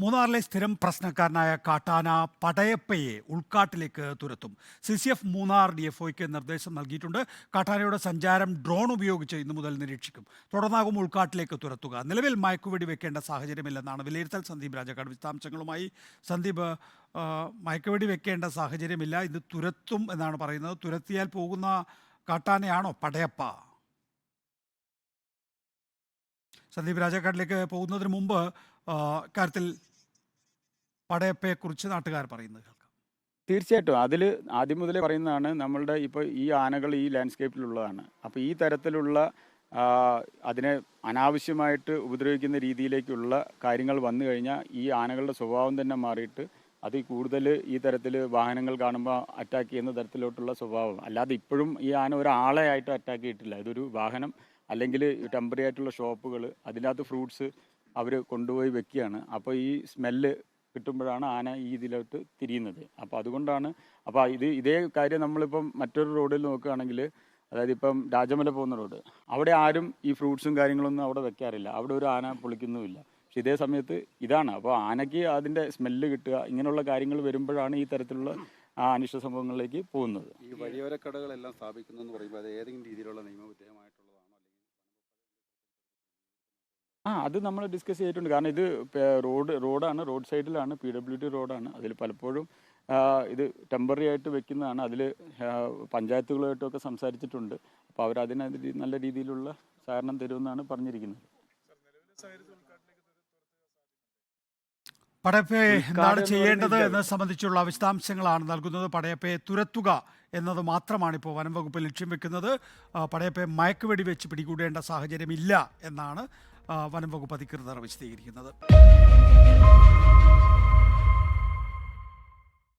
മൂന്നാറിലെ സ്ഥിരം പ്രശ്നക്കാരനായ കാട്ടാന പടയപ്പയെ ഉൾക്കാട്ടിലേക്ക് തുരത്തും. C C F Munnar D F ഒയ്ക്ക് നിർദ്ദേശം നൽകിയിട്ടുണ്ട്. കാട്ടാനയുടെ സഞ്ചാരം ഡ്രോൺ ഉപയോഗിച്ച് ഇന്നു മുതൽ നിരീക്ഷിക്കും. തുടർന്നാകും ഉൾക്കാട്ടിലേക്ക് തുരത്തുക. നിലവിൽ മയക്കുവെടി വെക്കേണ്ട സാഹചര്യമില്ലെന്നാണ് വിലയിരുത്തൽ. സന്ദീപ് രാജക്കാട് വിശദാംശങ്ങളുമായി. സന്ദീപ് മയക്കുവെടി വെക്കേണ്ട സാഹചര്യമില്ല. ഇത് തുരത്തും എന്നാണ് പറയുന്നത്. തുരത്തിയാൽ പോകുന്ന കാട്ടാനയാണോ പടയപ്പ? സന്ദീപ് രാജാക്കാട്ടിലേക്ക് പോകുന്നതിന് മുമ്പ് കാര്യത്തിൽ പടയപ്പയെക്കുറിച്ച് നാട്ടുകാർ പറയുന്നത് തീർച്ചയായിട്ടും. അതിൽ ആദ്യം മുതലേ പറയുന്നതാണ് നമ്മളുടെ ഇപ്പോൾ ഈ ആനകൾ ഈ ലാൻഡ്സ്കേപ്പിലുള്ളതാണ്. അപ്പോൾ ഈ തരത്തിലുള്ള അതിനെ അനാവശ്യമായിട്ട് ഉപദ്രവിക്കുന്ന രീതിയിലേക്കുള്ള കാര്യങ്ങൾ വന്നു കഴിഞ്ഞാൽ ഈ ആനകളുടെ സ്വഭാവം തന്നെ മാറിയിട്ട് അത് കൂടുതൽ ഈ തരത്തിൽ വാഹനങ്ങൾ കാണുമ്പോൾ അറ്റാക്ക് ചെയ്യുന്ന തരത്തിലോട്ടുള്ള സ്വഭാവം. അല്ലാതെ ഇപ്പോഴും ഈ ആന ഒരാളെ ആയിട്ട് അറ്റാക്ക് ചെയ്തിട്ടില്ല. ഇതൊരു വാഹനം അല്ലെങ്കിൽ ടെമ്പററി ആയിട്ടുള്ള ഷോപ്പുകൾ അതിനകത്ത് ഫ്രൂട്ട്സ് അവർ കൊണ്ടുപോയി വെക്കുകയാണ്. അപ്പോൾ ഈ സ്മെല്ല് കിട്ടുമ്പോഴാണ് ആന ഈ ഇതിലോട്ട് തിരിയുന്നത്. അപ്പോൾ അതുകൊണ്ടാണ് അപ്പോൾ ഇത് ഇതേ കാര്യം നമ്മളിപ്പം മറ്റൊരു റോഡിൽ നോക്കുകയാണെങ്കിൽ അതായത് ഇപ്പം രാജമല പോകുന്ന റോഡ് അവിടെ ആരും ഈ ഫ്രൂട്ട്സും കാര്യങ്ങളൊന്നും അവിടെ വെക്കാറില്ല. അവിടെ ഒരു ആന പൊളിക്കുന്നുമില്ല. പക്ഷെ ഇതേ സമയത്ത് ഇതാണ്. അപ്പോൾ ആനയ്ക്ക് അതിന്റെ സ്മെല്ല് കിട്ടുക ഇങ്ങനെയുള്ള കാര്യങ്ങൾ വരുമ്പോഴാണ് ഈ തരത്തിലുള്ള ആ അനിഷ്ട സംഭവങ്ങളിലേക്ക് പോകുന്നത്. ഈ വഴിയോര കടകളെല്ലാം സ്ഥാപിക്കുന്നു എന്ന് പറയുമ്പോൾ അത് ഏതെങ്കിലും രീതിയിലുള്ള നിയമവിധേയമായിട്ടുള്ളതാണോ അല്ലെങ്കിൽ ആ അത് നമ്മൾ ഡിസ്കസ് ചെയ്തിട്ടുണ്ട്. കാരണം ഇത് റോഡ് റോഡാണ് റോഡ് സൈഡിലാണ് പി ഡബ്ല്യു ഡി റോഡാണ്. അതിൽ പലപ്പോഴും ഇത് ടെമ്പററി ആയിട്ട് വെക്കുന്നതാണ്. അതിൽ പഞ്ചായത്തുകളുമായിട്ടൊക്കെ സംസാരിച്ചിട്ടുണ്ട്. അപ്പോൾ അവർ അതിന് നല്ല രീതിയിലുള്ള സഹകരണം തരുമെന്നാണ് പറഞ്ഞിരിക്കുന്നത്. പടയപ്പയെ എന്താണ് ചെയ്യേണ്ടത് എന്നത് സംബന്ധിച്ചുള്ള വിശദാംശങ്ങളാണ് നൽകുന്നത്. പടയപ്പയെ തുരത്തുക എന്നത് മാത്രമാണ് ഇപ്പോൾ വനം വകുപ്പ് ലക്ഷ്യം വെക്കുന്നത്. പടയപ്പേ പടയപ്പയെ മയക്കുവെടി വെച്ച് പിടികൂടേണ്ട സാഹചര്യമില്ല എന്നാണ് വനംവകുപ്പ് വനം വകുപ്പ് അധികൃതർ വിശദീകരിക്കുന്നത്.